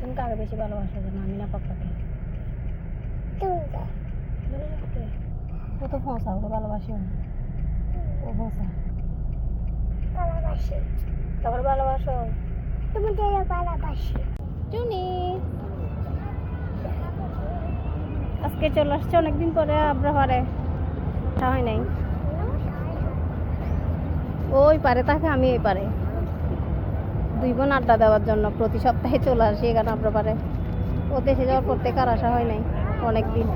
তুমি কাকে বেশি ভালোবাসো। যে মামি না পাপ্পাকে ও তো ফোঁসা ওকে ভালোবাসি। ও ফোঁসা ভালোবাসি তারপর ভালোবাসো তুমি ভালোবাসি। টুনি। আজকে চলে আসছে, অনেকদিন পরে আব্রাহারে। তা হয় নাই। ওই পারে তাকে আমি এই পারে। দুই বোন আড্ডা দেওয়ার জন্য প্রতি সপ্তাহে চলে আসি এখানে আব্রাহারে। ও দেশে যাওয়ার পর থেকে আর আসা হয় নাই অনেক দিন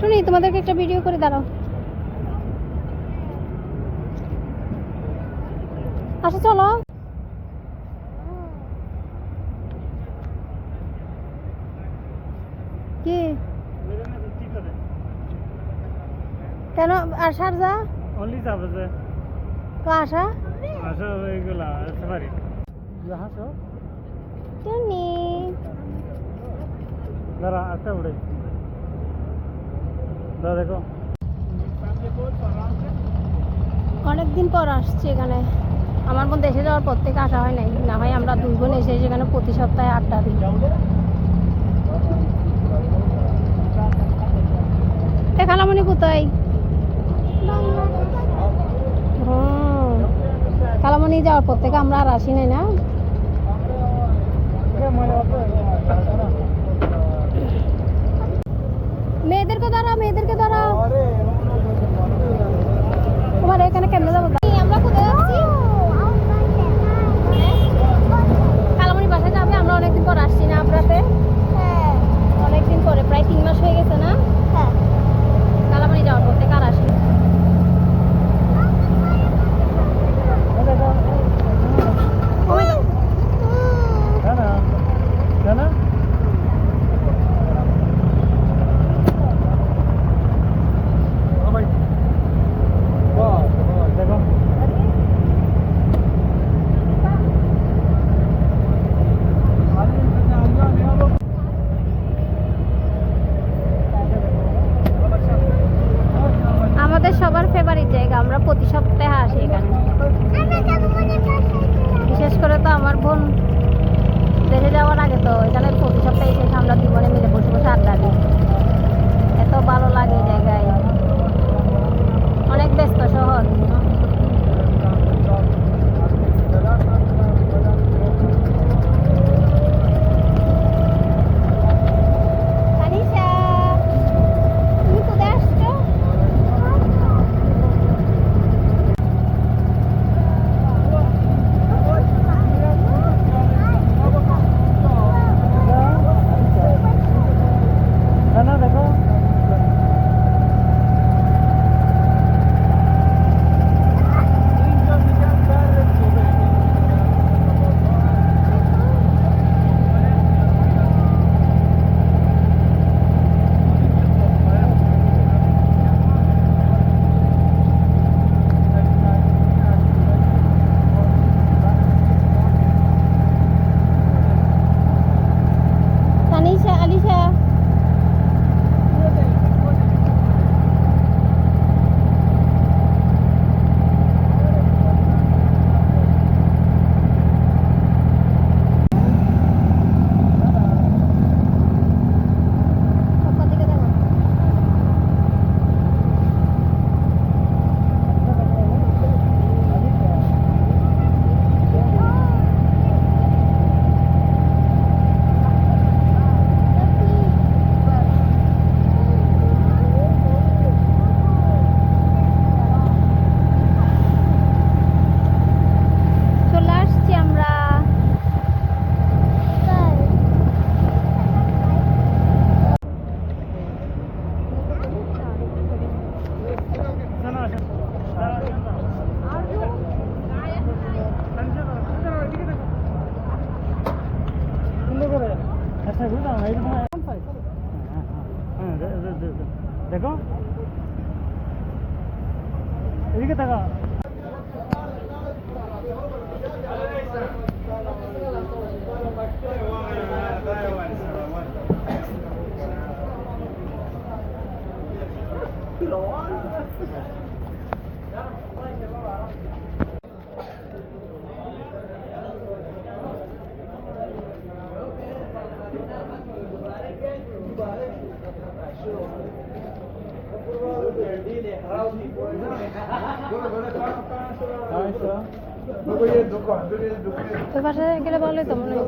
শুনি তোমাদেরকে একটা ভিডিও করে দাঁড়াও। আচ্ছা চলো। কেন? আর সারজা অনলি যাবে যে তো আসা আসো এইগুলা সাফারি হাসো। টুনি। দাঁড়া আস্তে উড়ে দাঁড়া দেখো। অনেকদিন পর আসছি এখানে। আমার বোন দেশে যাওয়ার পর থেকে আসা হয় নাই। না হয় আমরা দুই বোন এসে সেখানে প্রতি সপ্তাহে আড্ডা দিই। এ খালামণি কোথায়? যাওয়ার পর থেকে আমরা আর আসি নাই না। দেখো এদিকে থাকা Lord. ওই পাশে গেলে ভালোই তো মনে হয়।